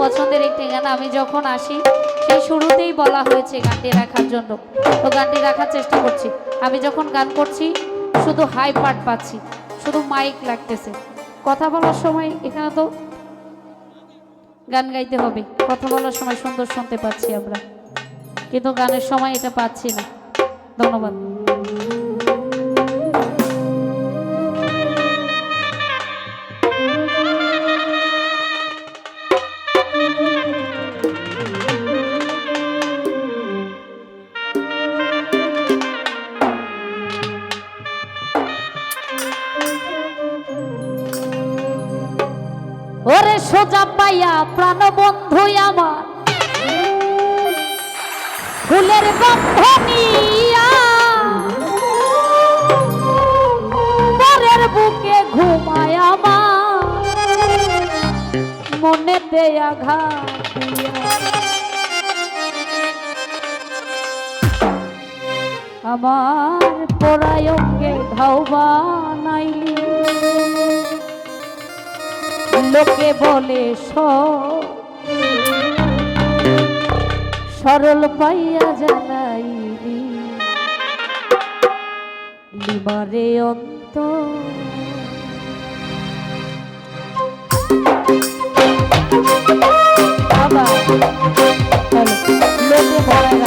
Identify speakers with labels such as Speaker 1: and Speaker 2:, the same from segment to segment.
Speaker 1: পছন্দের একটি গান, আমি যখন আসি, সেই শুরুতেই বলা হয়েছে গানটি রাখার জন্য। তো গানটি রাখার চেষ্টা করছি। আমি যখন গান করছি, শুধু হাই পার্ট পাচ্ছি, শুধু মাইক লাগতেছে। কথা বলার সময় এখানে তো গান গাইতে হবে। কথা বলার সময় সুন্দর শুনতে পাচ্ছি আমরা। কিন্তু গানের সময় এটা পাচ্ছি না। ধন্যবাদ। সোজা পাইয়া প্রাণ বন্ধু আমার। ফুলের বন্ধনিয়া বুকে ঘুমায় আমার। মনে দেয়া। ঘাট আমার পরায়ঙ্গে ঘাও বানাইলি লোকে বলে সরল পাইয়া জানাইলি। লিমারে অন্ত। লো বলে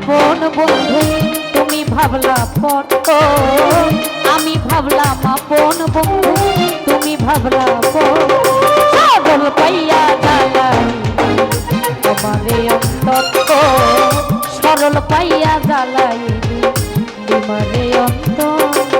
Speaker 1: আপন বন্ধু, তুমি ভাবলা পর আমি ভাবলাম আপন বন্ধু, তুমি ভাবলা পাগল পাইয়া জ্বালাই তোমারে অন্তত সরল পাইয়া জ্বালাই তোমারে অন্তর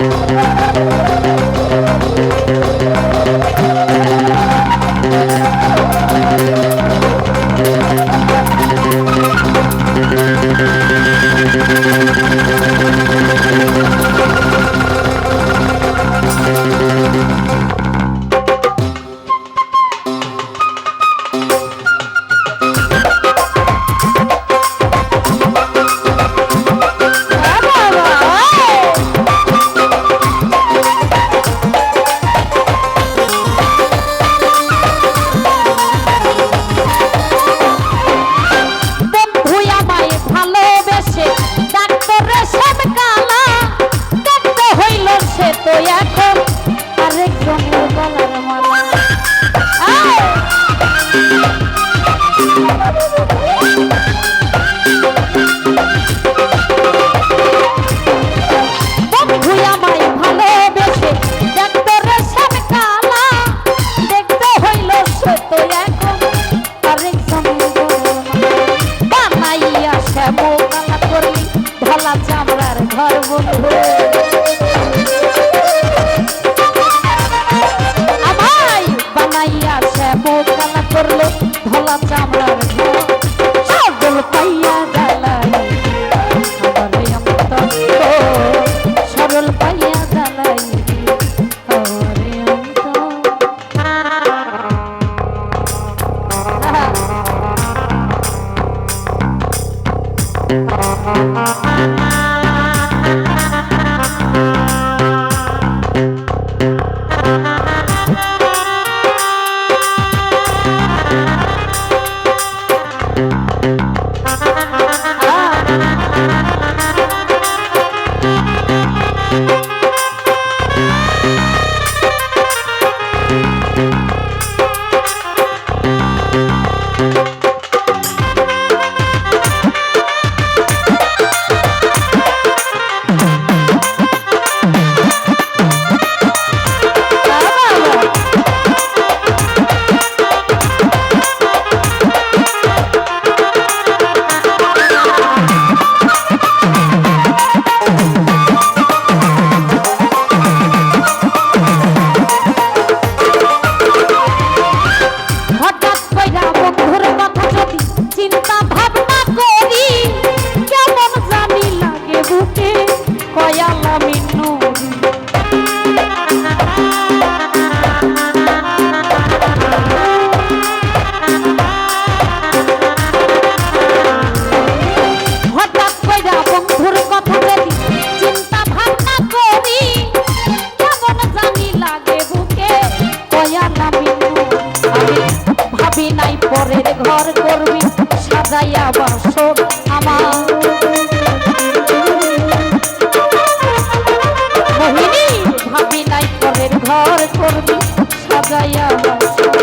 Speaker 1: Thank Thank you. করবি, সাজাইয়া বাসন আমার। মোহিনী, ভাবি নাই পরের ঘর করবি, সাজাইয়া বাসন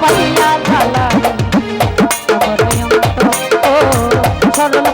Speaker 1: পাইয়া ঢালা ও সরল